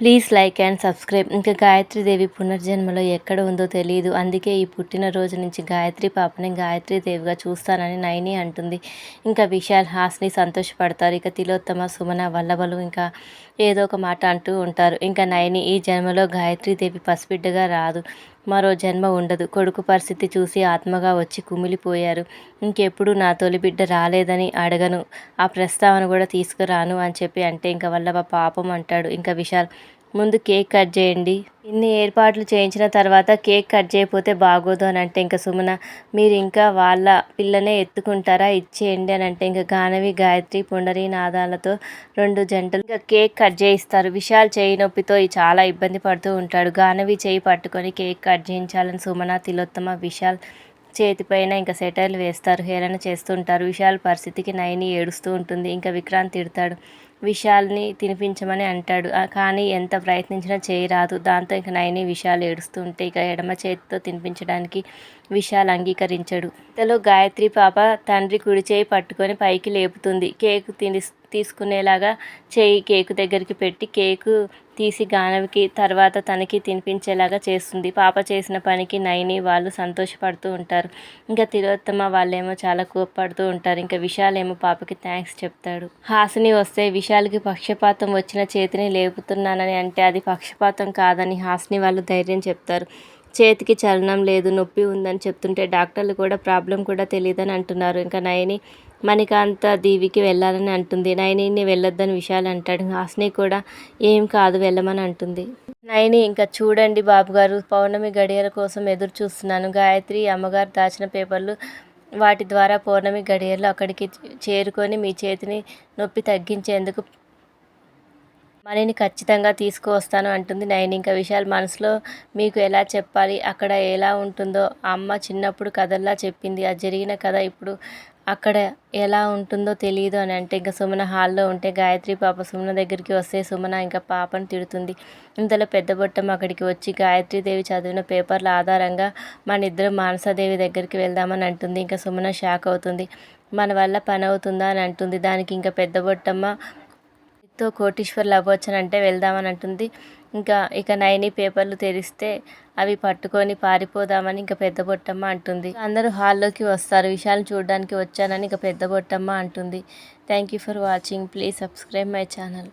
Please like and subscribe. ఇంకా గాయత్రీదేవి పునర్జన్మలో ఎక్కడ ఉందో తెలియదు అందుకే ఈ పుట్టినరోజు నుంచి గాయత్రి పాపని గాయత్రీదేవిగా చూస్తానని నైని అంటుంది. ఇంకా విశాల్ హాస్ని సంతోషపడతారు. ఇక తిలోత్తమ సుమన వల్లభలు ఇంకా ఏదో ఒక మాట అంటూ ఉంటారు. ఇంకా నైని ఈ జన్మలో గాయత్రీదేవి పసిబిడ్డగా రాదు. మరో జన్మ ఉండదు. కొడుకు పరిస్థితి చూసి ఆత్మగా వచ్చి కుమిలిపోయారు. ఇంకెప్పుడు నా తొలి బిడ్డ రాలేదని అడగను. ఆ ప్రస్తావన కూడా తీసుకురాను అని చెప్పి అంటే ఇంకా వల్ల పాపం అంటాడు. ఇంకా విశాల్ ముందు కేక్ కట్ చేయండి. ఇన్ని ఏర్పాట్లు చేయించిన తర్వాత కేక్ కట్ చేయకపోతే బాగోదు అని అంటే ఇంకా సుమన మీరు ఇంకా వాళ్ళ పిల్లనే ఎత్తుకుంటారా? ఇచ్చేయండి అని అంటే ఇంకా గానవి గాయత్రి పుండరి నాదాలతో రెండు జంటలు ఇంకా కేక్ కట్ చేయిస్తారు. విశాల్ చేయి నొప్పితో చాలా ఇబ్బంది పడుతూ ఉంటాడు. గానవి చేయి పట్టుకొని కేక్ కట్ చేయించాలని సుమన తిలోత్తమ విశాల్ చేతిపైన ఇంకా సెటైల్ వేస్తారు. హేళన చేస్తుంటారు విశాల్ పరిస్థితికి నయని ఏడుస్తూ ఉంటుంది. ఇంకా విక్రాంత్ తిడతాడు. విశాల్ని తినిపించమని అంటాడు. కానీ ఎంత ప్రయత్నించినా చేయరాదు. దాంతో ఇంక నయని విశాల్ ఏడుస్తుంటే ఇక ఎడమ చేతితో తినిపించడానికి విశాల్ అంగీకరించడు. ఇంతలో గాయత్రి పాప తండ్రి కుడి చేయి పట్టుకొని పైకి లేపుతుంది. కేకు తిని తీసుకునేలాగా చేయి కేకు దగ్గరికి పెట్టి కేకు తీసి గానవికి తర్వాత తనకి తినిపించేలాగా చేస్తుంది. పాప చేసిన పనికి నయని వాళ్ళు సంతోషపడుతూ ఉంటారు. ఇంకా తిలోత్తమ వాళ్ళేమో చాలా కోప్పడుతూ ఉంటారు. ఇంకా విశాల్ ఏమో పాపకి థ్యాంక్స్ చెప్తాడు. హాసిని వస్తే విషయాలకి పక్షపాతం వచ్చిన చేతిని లేపుతున్నానని అంటే అది పక్షపాతం కాదని హాస్ని వాళ్ళు ధైర్యం చెప్తారు. చేతికి చలనం లేదు నొప్పి ఉందని చెప్తుంటే డాక్టర్లు కూడా ప్రాబ్లం కూడా తెలియదని అంటున్నారు. ఇంకా నయని మణికాంత దీవికి వెళ్ళాలని అంటుంది. నయనిని వెళ్ళొద్దని విషయాలు అంటాడు. హాస్ని కూడా ఏం కాదు వెళ్ళమని అంటుంది. నయని ఇంకా చూడండి బాబుగారు పౌర్ణమి గడియల కోసం ఎదురు చూస్తున్నాను గాయత్రి అమ్మగారు దాచిన పేపర్లు వాటి ద్వారా పౌర్ణమి గడియల్లో అక్కడికి చేరుకొని మీ చేతిని నొప్పి తగ్గించేందుకు మనీని ఖచ్చితంగా తీసుకువస్తాను అంటుంది నయని. ఇంకా విశాల్ మనసులో మీకు ఎలా చెప్పాలి? అక్కడ ఎలా ఉంటుందో? అమ్మ చిన్నప్పుడు కథల్లా చెప్పింది. అది జరిగిన కథ ఇప్పుడు అక్కడ ఎలా ఉంటుందో తెలియదు అని అంటే ఇంకా సుమన హాల్లో ఉంటే గాయత్రి పాప సుమన దగ్గరికి వస్తే సుమన ఇంకా పాపను తిడుతుంది. ఇంతలో పెద్ద బొట్టం అక్కడికి వచ్చి గాయత్రీదేవి చదివిన పేపర్ల ఆధారంగా మన ఇద్దరం మానసాదేవి దగ్గరికి వెళ్దామని అంటుంది. ఇంకా సుమన షాక్ అవుతుంది. మన వల్ల పని అవుతుందా అని అంటుంది. దానికి ఇంకా పెద్ద బొట్టమ్మ తో కోటీశ్వర్లు అవ్వచ్చని అంటే వెళ్దామని అంటుంది. ఇంకా ఇక నైని పేపర్లు తెరిస్తే అవి పట్టుకొని పారిపోదామని ఇంకా పెద్ద బొట్టమ్మ అంటుంది. అందరూ హాల్లోకి వస్తారు. విషయాలు చూడడానికి వచ్చానని ఇంకా పెద్ద బొట్టమ్మ అంటుంది. Thank you for watching please subscribe my channel